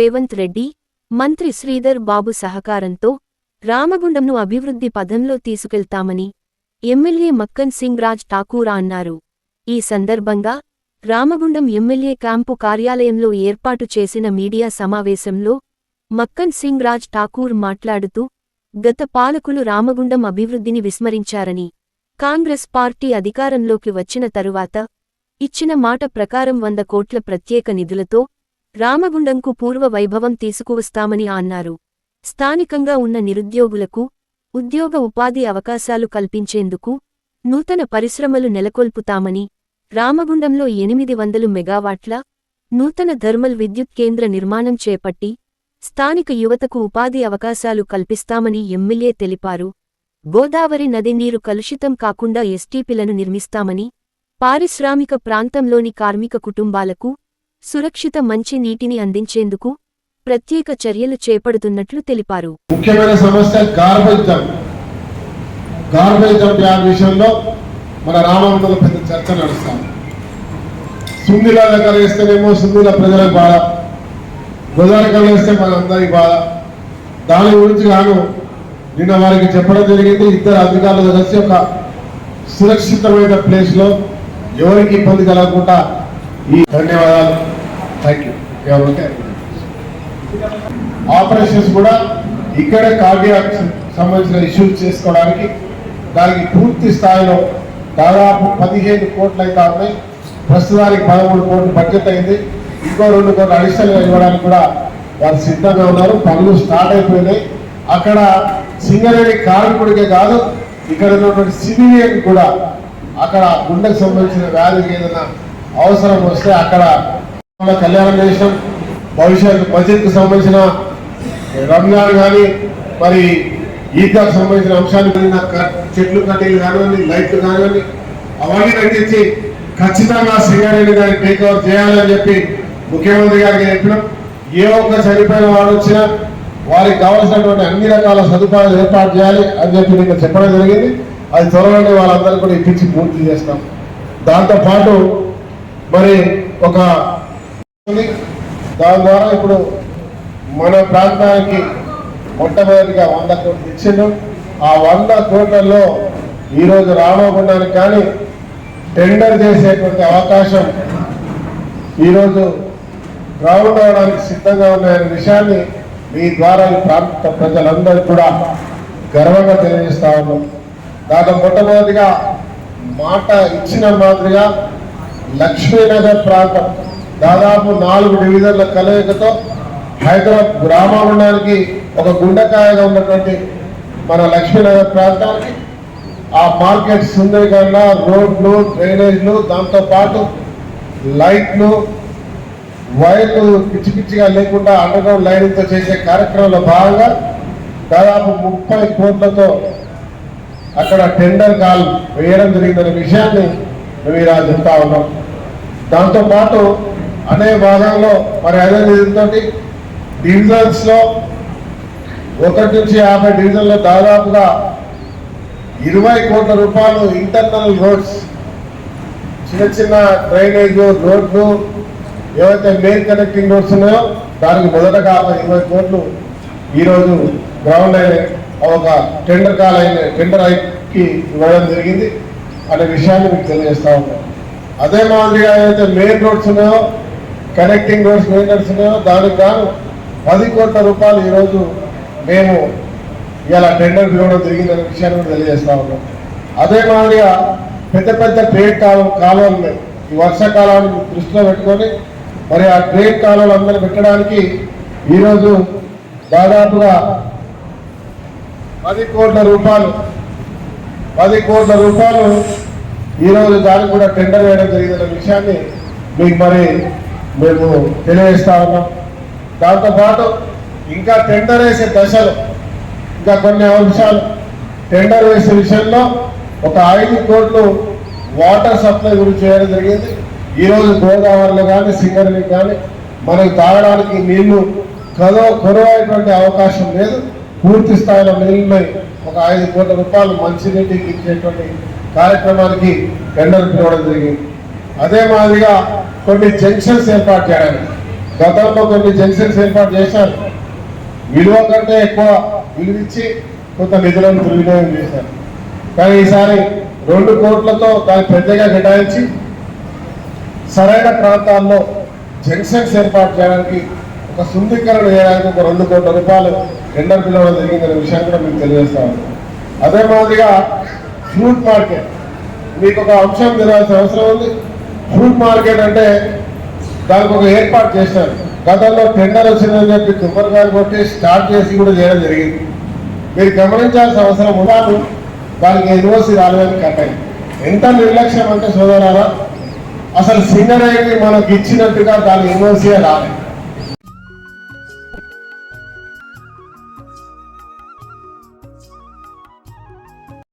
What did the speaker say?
రేవంత్ రెడ్డి మంత్రి శ్రీధర్ బాబు సహకారంతో రామగుండంను అభివృద్ధి పథంలో తీసుకెళ్తామని ఎమ్మెల్యే మక్కన్ సింగ్ రాజ్ ఠాకూరా అన్నారు. ఈ సందర్భంగా రామగుండం ఎమ్మెల్యే క్యాంపు కార్యాలయంలో ఏర్పాటు చేసిన మీడియా సమావేశంలో మక్కన్ సింగ్ రాజ్ ఠాకూర్ మాట్లాడుతూ గత పాలకులు రామగుండం అభివృద్ధిని విస్మరించారని కాంగ్రెస్ పార్టీ అధికారంలోకి వచ్చిన తరువాత ఇచ్చిన మాట ప్రకారం వంద కోట్ల ప్రత్యేక నిధులతో రామగుండంకు పూర్వ వైభవం తీసుకువస్తామని అన్నారు. స్థానికంగా ఉన్న నిరుద్యోగులకు ఉద్యోగ ఉపాధి అవకాశాలు కల్పించేందుకు నూతన పరిశ్రమలు నెలకొల్పుతామని రామగుండంలో ఎనిమిది వందలు మెగావాట్ల నూతన థర్మల్ విద్యుత్ కేంద్ర నిర్మాణం చేపట్టి స్థానిక యువతకు ఉపాధి అవకాశాలు కల్పిస్తామని ఎమ్మెల్యే తెలిపారు. గోదావరి నది నీరు కలుషితం కాకుండా ఎస్టీపీలను నిర్మిస్తామని పారిశ్రామిక ప్రాంతంలోని కార్మిక కుటుంబాలకు సురక్షిత మంచి నీటిని అందించేందుకు ప్రత్యేక చర్యలు చేపడుతున్నట్లు తెలిపారు. ముఖ్యమైన సమస్య గార్బేజ్ డంప్ గార్బేజ్ డంప్ విషయంలో మన రామవంతుల పెద్ద చర్చ నడుస్తాం. సుందిలా దగ్గర వేస్తేనేమో సుందిల ప్రజలకు బాధ. గోదావరికలు వేస్తే మనందరికి బాధ. దాని గురించి గాను నిన్న వారికి చెప్పడం జరిగింది. ఇద్దరు అధికారులు కలిసి ఒక సురక్షితమైన ప్లేస్లో ఎవరికి ఇబ్బంది కలగకుండా ఈ ధన్యవాదాలు. థ్యాంక్ యూ ఎవరికి ఆపరేషన్స్ కూడా ఇక్కడే కార్డియాక్ సంబంధించిన ఇష్యూస్ చేసుకోవడానికి దానికి పూర్తి స్థాయిలో దాదాపు పదిహేను కోట్లు అయితే ఉన్నాయి. ప్రస్తుతానికి పదమూడు కోట్లు బడ్జెట్ అయింది. ఇంకో రెండు కోట్లు అడిషనల్ ఇవ్వడానికి కూడా వారు సిద్ధంగా ఉన్నారు. పనులు స్టార్ట్ అయిపోయినాయి. అక్కడ సింగరేణి కార్మికుడికే కాదు ఇక్కడ ఉన్నటువంటి సివిలియన్ కూడా అక్కడ గుండెకు సంబంధించిన వ్యాధికి ఏదైనా అవసరం వస్తే అక్కడ కళ్యాణం చేసినాం భవిష్యత్ బడ్జెట్కి సంబంధించిన రంజాన్ కానీ మరి ఈద్గాకు సంబంధించిన అంశాలు చెట్లు కట్టేలు కానివ్వండి లైట్లు కానివ్వండి అవన్నీ కట్టించి ఖచ్చితంగా సింగారెడ్డి గారిని టేక్ ఓవర్ చేయాలని చెప్పి ముఖ్యమంత్రి గారికి చెప్పినాం. ఏ ఒక్క చనిపోయిన వాడు వచ్చినా వారికి కావాల్సినటువంటి అన్ని రకాల సదుపాయాలు ఏర్పాటు చేయాలి అని చెప్పి నేను చెప్పడం జరిగింది. అది త్వరలోనే వాళ్ళందరూ కూడా ఇప్పించి పూర్తి చేస్తాం. దాంతో పాటు మరి ఒక దాని ద్వారా ఇప్పుడు మన ప్రాంతానికి మొట్టమొదటిగా వంద కోట్లు ఇచ్చిండు. ఆ వంద కోట్లలో ఈరోజు రామగుండానికి కానీ టెండర్ చేసేటువంటి అవకాశం ఈరోజు గ్రౌండ్ అవడానికి సిద్ధంగా ఉన్న విషయాన్ని మీ ద్వారా ఈ ప్రాంత ప్రజలందరూ కూడా గర్వంగా తెలియజేస్తా ఉన్నాం. దాంట్లో మొట్టమొదటిగా మాట ఇచ్చిన మాదిరిగా లక్ష్మీనగర్ ప్రాంతం దాదాపు నాలుగు డివిజన్ల కలయికతో హైదరాబాద్ గ్రామగుండానికి ఒక గుండెకాయగా ఉన్నటువంటి మన లక్ష్మీనగర్ ప్రాంతానికి ఆ మార్కెట్ సుందరీకరణ రోడ్లు డ్రైనేజ్లు దాంతోపాటు లైట్లు వైర్లు పిచ్చి పిచ్చిగా లేకుండా అండర్గ్రౌండ్ లైనింగ్తో చేసే కార్యక్రమంలో భాగంగా దాదాపు ముప్పై కోట్లతో అక్కడ టెండర్ కాల్ వేయడం జరిగిందనే విషయాన్ని మేము ఈరోజు చెప్తా ఉన్నాం దాంతో పాటు అనే భాగంలో మరి అదే నిధులతో ఒకటి నుంచి యాభై డివిజన్లో దాదాపుగా ఇరవై కోట్ల రూపాయలు ఇంటర్నల్ రోడ్స్ చిన్న చిన్న డ్రైనేజ్ రోడ్లు ఏవైతే మెయిన్ కనెక్టింగ్ రోడ్స్ ఉన్నాయో దానికి మొదటగా ఇరవై కోట్లు ఈరోజు గ్రౌండ్ అయిన ఒక టెండర్ కాల్ అయిన టెండర్కి ఇవ్వడం జరిగింది అనే విషయాన్ని మీకు తెలియజేస్తా ఉన్నాం అదే మాదిరిగా ఏదైతే మెయిన్ రోడ్స్ ఉన్నాయో కనెక్టింగ్ రోడ్స్ మెయిన్ ఉన్నాయో దానికి గాను పది కోట్ల రూపాయలు ఈరోజు మేము ఇలా టెండర్ పిలవడం జరిగిందనే విషయాన్ని కూడా తెలియజేస్తా ఉన్నాం. అదే మాదిరిగా పెద్ద పెద్ద ట్రేడ్ కాలం కాలువలు ఉన్నాయి ఈ వర్షాకాలాన్ని దృష్టిలో పెట్టుకొని మరి ఆ ట్రేడ్ కాలువలు అందరూ పెట్టడానికి ఈరోజు దాదాపుగా పది కోట్ల రూపాయలు పది కోట్ల రూపాయలు ఈరోజు దానికి కూడా టెండర్ వేయడం జరిగిన విషయాన్ని మీకు మరి మేము తెలియజేస్తా ఉన్నాం. దాంతోపాటు ఇంకా టెండర్ వేసే దశలు ఇంకా కొన్ని అంశాలు. టెండర్ వేసే విషయంలో ఒక ఐదు కోట్లు వాటర్ సప్లై గురించి చేయడం జరిగింది. ఈరోజు గోదావరిలో కానీ సింగరేణి కానీ మనకు తాగడానికి నీళ్ళు కదో కొరవైనటువంటి అవకాశం లేదు. పూర్తి స్థాయిలో నీళ్ళని ఒక ఐదు కోట్ల రూపాయలు మంచినీటికి ఇచ్చేటువంటి కార్యక్రమానికి టెండర్ పిలవడం జరిగింది. అదే మాదిరిగా కొన్ని జంక్షన్స్ ఏర్పాటు చేయడానికి గతంలో కొన్ని జంక్షన్స్ ఏర్పాటు చేశారు. విలువ కంటే ఎక్కువ విలువిచ్చి కొంత నిధులను దుర్వినియోగం చేశారు. కానీ ఈసారి రెండు కోట్లతో దాన్ని పెద్దగా కేటాయించి సరైన ప్రాంతాల్లో జంక్షన్స్ ఏర్పాటు చేయడానికి ఒక శుద్ధీకరణ చేయడానికి ఒక రెండు కోట్ల రూపాయలు టెండర్ పిలవడం జరిగిందనే విషయాన్ని కూడా మీకు తెలియజేస్తా అదే మాదిరిగా ఫ్రూట్ మార్కెట్. మీకు ఒక అంశం తెలియాల్సిన అవసరం ఉంది. ఫ్రూట్ మార్కెట్ అంటే దానికి ఒక ఏర్పాటు చేశారు. గతంలో టెండర్ వచ్చిందని చెప్పి తుమ్మరగారు కొట్టి స్టార్ట్ చేసి కూడా చేయడం జరిగింది. మీరు గమనించాల్సిన అవసరం ఉన్నాను దానికి ఎన్ఓసి రాలేదని కట్టాయి ఎంత నిర్లక్ష్యం అంటే సోదరారా అసలు సింగరేణి మనకి ఇచ్చినట్టుగా దాని యూనివర్సిటీ రాలేదు.